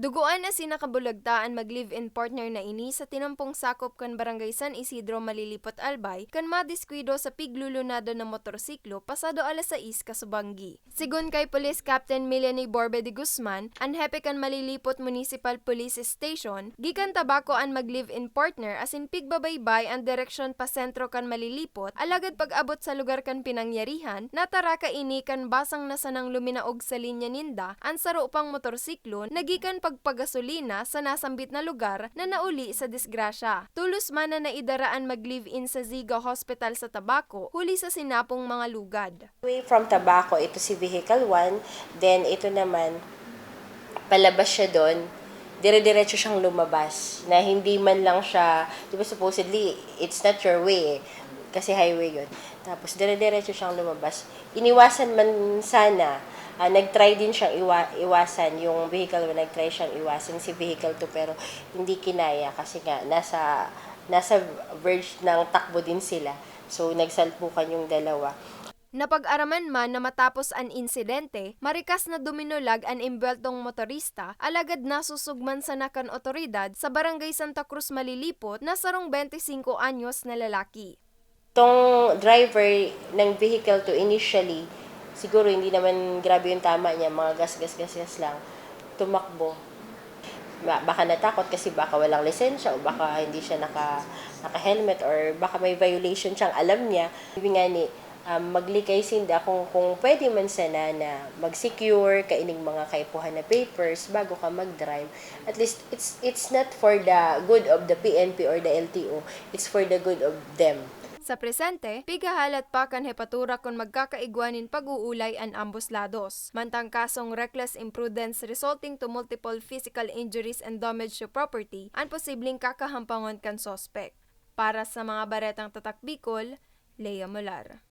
Duguan na sinakabulagtaan mag-live-in partner na ini sa tinampong sakop kan Barangay San Isidro Malilipot Albay kan madiskwido sa piglulunado ng motorsiklo pasado alas 6 kasubanggi. Sigun kay Police Captain Melanie Borbe de Guzman, ang hepe kan Malilipot Municipal Police Station, gikan tabako ang mag-live-in partner asin pigbabaybay ang direksyon pa sentro kan Malilipot, alagad pag-abot sa lugar kan pinangyarihan, natara ka ini kan basang nasanang luminaog sa linya ninda, ang saro pang motorsiklo, nagikan pagpagasolina sa nasambit na lugar na nauli sa disgrasya. Tulos man na naidaraan mag-live-in sa Ziga Hospital sa Tabaco, huli sa sinapong mga lugad. Way from Tabaco, ito si Vehicle 1. Then, ito naman, palabas siya doon. Dire-diretso siyang lumabas. Na hindi man lang siya, di ba supposedly, it's not your way eh. Kasi highway yun. Tapos, dire-diretso siyang lumabas. Iniwasan man sana, ah, nag-try din siyang iwa- iwasan yung vehicle 1, nag-try siyang iwasan si vehicle 2 pero hindi kinaya kasi nga nasa nasa verge ng takbo din sila. So nagsalpukan yung dalawa. Napag-araman man na matapos an insidente, marikas na duminulag ang imbeltong motorista, alagad nasusugman sa nakan otoridad sa barangay Santa Cruz Malilipot na sarong 25 anyos na lalaki. Tong driver ng vehicle to initially, siguro hindi naman grabe yung tama niya, mga gas-gas-gas lang, tumakbo. Ba- Baka natakot kasi baka walang lisensya o baka hindi siya naka, naka-helmet or baka may violation siyang alam niya. Ibig nga ni, um, maglikay sinda kung, kung pwede man sana na mag-secure kaining mga kaipuhan na papers bago ka mag-drive. At least, it's, it's not for the good of the PNP or the LTO. It's for the good of them. Sa presente, pigahalat pa kan hepatura kung magkakaigwanin pag-uulay an ambos lados. Mantang kasong reckless imprudence resulting to multiple physical injuries and damage to property, ang posibleng kakahampangon kan sospek. Para sa mga baretang tatak Bicol, Lea Molar.